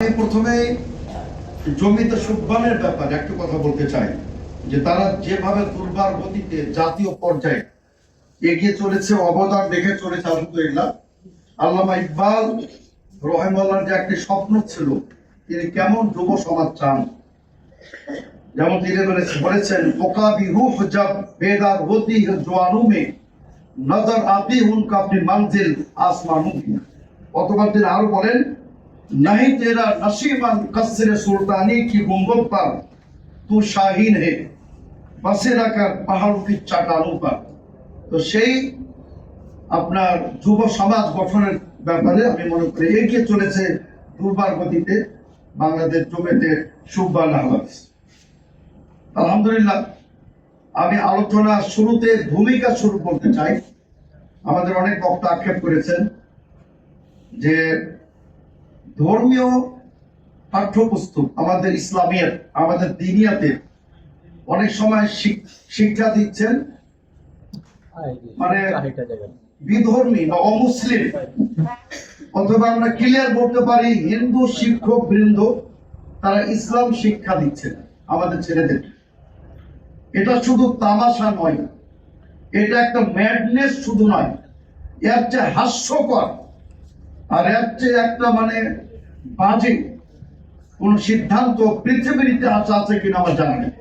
আমি প্রথমে জমিতে সুব্বানের ব্যাপারে একটা কথা বলতে চাই, যে তারা যেভাবে দুর্বার গতিতে জাতীয় পর্যায়ে এগিয়ে চলেছে, অবদান রেখে চলেছে আলহামদুলিল্লাহ। আল্লামা ইকবাল রহেমাল্লার যে একটি স্বপ্ন ছিল, তিনি কেমন যুব সমাজ চান? যেমন তিনি বলেছেন, ওকাবি রূহ জব বেদার হতি है জোয়ানু মে নজর আতি উনকা আপনি মঞ্জিল আসমানু কি অথবা তিনি আরও বলেন नहीं तेरा नसीबन कसर सुल्तानी की गुम्बद पर तू शाहीन है बसेरा कर পাহাড় কি চাটানো পর তো সেই আপনার যুব সমাজ গঠনের ব্যাপারে আমি মনে করি এগিয়ে চলেছে দুর্বার গতিতে বাংলাদেশ জমিতে সুব্বান আহমদ আলহামদুলিল্লাহ আমি আলোচনা শুরুতে ভূমিকা শুরু করতে চাই আমাদের অনেক বক্তা আক্ষেপ করেছেন যে ধর্মীয় পাঠ্যপুস্তক আমাদের ইসলামিয়াত আমাদের দিনিয়াতে অনেক সময় শিক- শিক্ষা দিচ্ছেন। মানে বিধর্মী বা অমুসলিম। অথবা আমরা ক্লিয়ার বলতে পারি হিন্দু শিক্ষক বৃন্দ তারা ইসলাম শিক্ষা দিচ্ছেন আমাদের ছেলেদের। এটা শুধু তামাশা নয় এটা একটা ম্যাডনেস শুধু নয় এর চেয়ে হাস্যকর আর এর চেয়ে একটা মানে বাজে কোন সিদ্ধান্ত পৃথিবীর ইতিহাসে আছে কিনা আমার জানা নেই।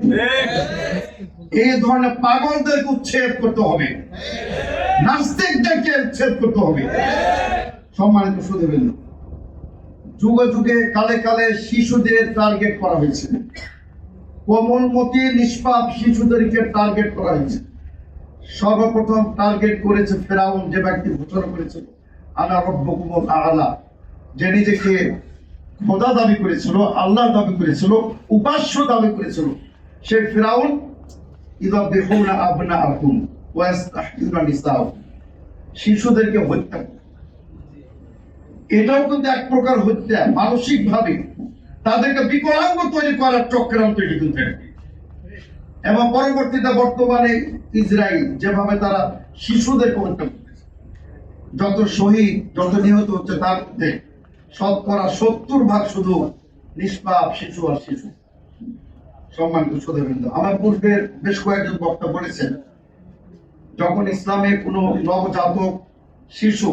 এই ধরনের পাগলদেরকে উচ্ছেদ করতে হবে। নাস্তিকদেরকে উচ্ছেদ করতে হবে। সম্মানিত যুগে যুগে কালে কালে শিশুদের টার্গেট করা হয়েছে। কোমলমতি নিষ্পাপ শিশুদেরকে টার্গেট করা হয়েছে। সর্বপ্রথম টার্গেট করেছে ফেরাউন যে ব্যক্তি ঘোষণা করেছিল আনা রব্বকুমুল আলা যে নিজেকে খোদা দাবি করেছিল, আল্লাহ দাবি করেছিল, উপাস্য দাবি করেছিল। সে ফেরাউন শিশুদেরকে হত্যা এটাও কিন্তু এক প্রকার হত্যা মানসিক ভাবে তাদেরকে বিকলাঙ্গ তৈরি করার চক্রান্ত কিন্তু এবং পরবর্তীতে বর্তমানে ইসরায়েল যেভাবে তারা শিশুদেরকে হত্যা যত শহীদ, যত নিহত হচ্ছে তার মধ্যে শতকরা সত্তর ভাগ শুধু নিষ্পাপ শিশু আর শিশু। সম্মানিত সুধীবৃন্দ আমার পূর্বের বেশ কয়েকজন বক্তা বলেছেন, যখন ইসলামে কোনো নবজাতক শিশু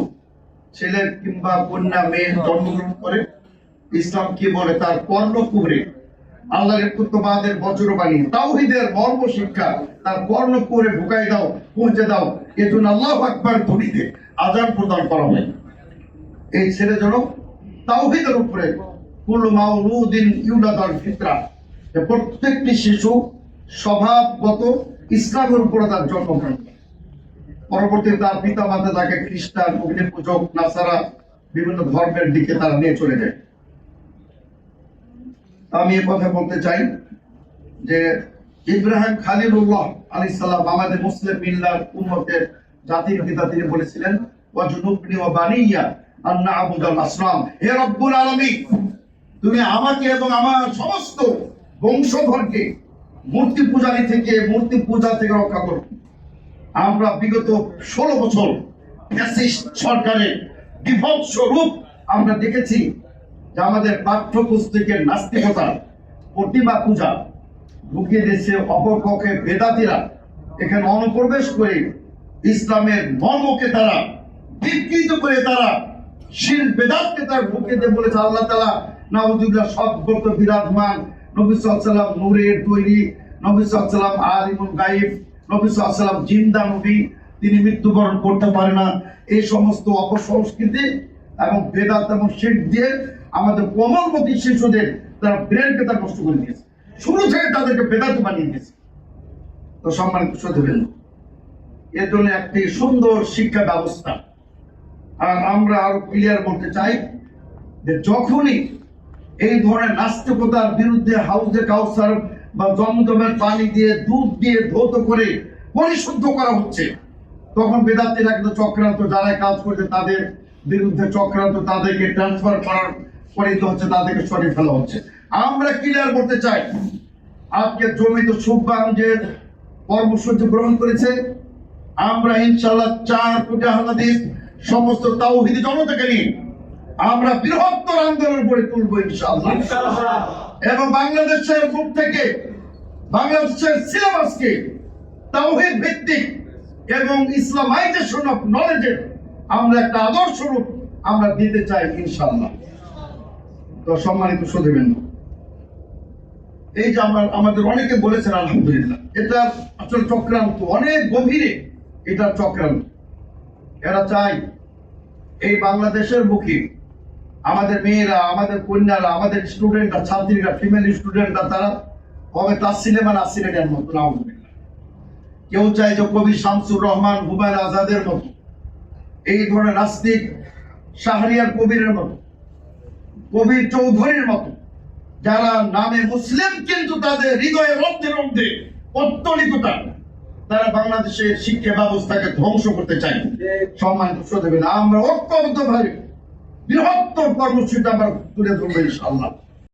ছেলে কিংবা কন্যা মেয়ে জন্মগ্রহণ করে, ইসলাম কি বলে? তার কর্ণ কুহরে আল্লাহর পুত্রবাদের বজ্রবাণী তাওহিদের মর্ম শিক্ষা, তার কর্ণ কুহরে ঢুকাই দাও, পৌঁছে দাও, এজন্য আল্লাহ আকবার ধ্বনিতে আজান প্রদান করা হয়। এই ছেলে যেন তাওহিদের উপরে কুল্লু মাউলুদিন ইউলাদার ফিতরা প্রত্যেকটি শিশু স্বভাবগত ইসলামের উপরে তার জন্মগ্রহণ। পরবর্তীতে তার পিতা মাতা তাকে খ্রিস্টান অগ্নি পূজক, নাসারা, বিভিন্ন ধর্মের দিকে তারা নিয়ে চলে যায় আমি এ কথা বলতে চাই যে ইব্রাহিম খালিলুল্লাহ আলী সাল্লাম আমাদের মুসলিম মিল্লার উন্মতের জাতির পিতা তিনি বলেছিলেন ওয়াজুনুবনি ওয়া বানিয়া আন্না আবুদাল আসলাম হে রব্বুল তুমি আমাকে এবং আমার সমস্ত বংশধরকে মূর্তি পূজারি থেকে, মূর্তি পূজা থেকে রক্ষা করো। আমরা বিগত ষোলো বছর সরকারের বিভৎস রূপ আমরা দেখেছি, যে আমাদের পাঠ্যপুস্তকের নাস্তিকতা প্রতিমা পূজা ঢুকিয়ে দিয়েছে অপরপক্ষে বেদাতিরা। এখানে অনুপ্রবেশ করে ইসলামের মর্মকে তারা বিকৃত করে তারা শিল বেদাতকে তারা দিয়ে বলেছে আল্লাহ তালা নাউজুবিল্লাহ, সব গত বিরাজমান। নবী সাল্লাম নূরের তৈরি, নবী সাল্লাম আলিমুল গাইব, নবী সাল্লাম জিন্দা নবী, তিনি মৃত্যুবরণ করতে পারে না। এই সমস্ত অপসংস্কৃতি এবং বেদাত এবং শেখ দিয়ে আমাদের কোমলমতি শিশুদের তারা ব্রেনকে তারা নষ্ট করে দিয়েছে। শুরু থেকে তাদেরকে বেদাত বানিয়ে দিয়েছে। তো সম্মানিত সদবেন এর জন্য একটি সুন্দর শিক্ষা ব্যবস্থা আর আমরা আরও ক্লিয়ার করতে চাই যে যখনই এই ধরনের নাস্তিকতার বিরুদ্ধে হাউজে কাউসার বা জমজমের পানি দিয়ে, দুধ দিয়ে, ধৌত করে পরিশুদ্ধ করা হচ্ছে, তখন বেদান্তিরা কিন্তু চক্রান্ত যারা কাজ করছে তাদের বিরুদ্ধে চক্রান্ত, তাদেরকে ট্রান্সফার করার পরিণত হচ্ছে, তাদেরকে সরিয়ে ফেলা হচ্ছে। আমরা ক্লিয়ার করতে চাই, আজকে জমিত সুব্বান যে কর্মসূচি গ্রহণ করেছে, আমরা ইনশাল্লাহ চার কোটি হাদিস সমস্ত তাওহিদি জনতাকে নিয়ে আমরা বৃহত্তর আন্দোলন গড়ে তুলবো ইনশাআল্লাহ। এবং বাংলাদেশের মুখ থেকে বাংলাদেশের সিলেবাসকে তাওহীদ ভিত্তিক এবং ইসলামাইজেশন অফ নলেজের আমরা একটা আদর্শ রূপ আমরা দিতে চাই ইনশাআল্লাহ। তো সম্মানিত সুদেবেন এই যে আমরা আমাদের অনেকে বলেছেন আলহামদুলিল্লাহ এটা আসলে চক্রান্ত অনেক গভীরে এটা চক্রান্ত। এরা চাই এই বাংলাদেশের মুখে। আমাদের মেয়েরা, আমাদের কন্যারা, আমাদের স্টুডেন্টরা, ছাত্রীরা ফিমেল স্টুডেন্টরা, তারা হবে তাসিলেমা নাসিরেনের মতো নাউজুবিল্লাহ কেউ চায় যে কবি শামসুর রহমান, হুমায়ুন আজাদের মতো, এই ধরনের নাস্তিক শাহরিয়ার কবিরের মতো কবির চৌধুরীর মতো, যারা নামে মুসলিম কিন্তু তাদের হৃদয়ে রন্ধে রন্ধে অত্যলিততা তারা বাংলাদেশের শিক্ষা ব্যবস্থাকে ধ্বংস করতে চায়। দেবে না আমরা ঐক্যবদ্ধ ভাবে বৃহত্তর কর্মসূচিটা আমরা তুলে ধরবো ইনশাআল্লাহ।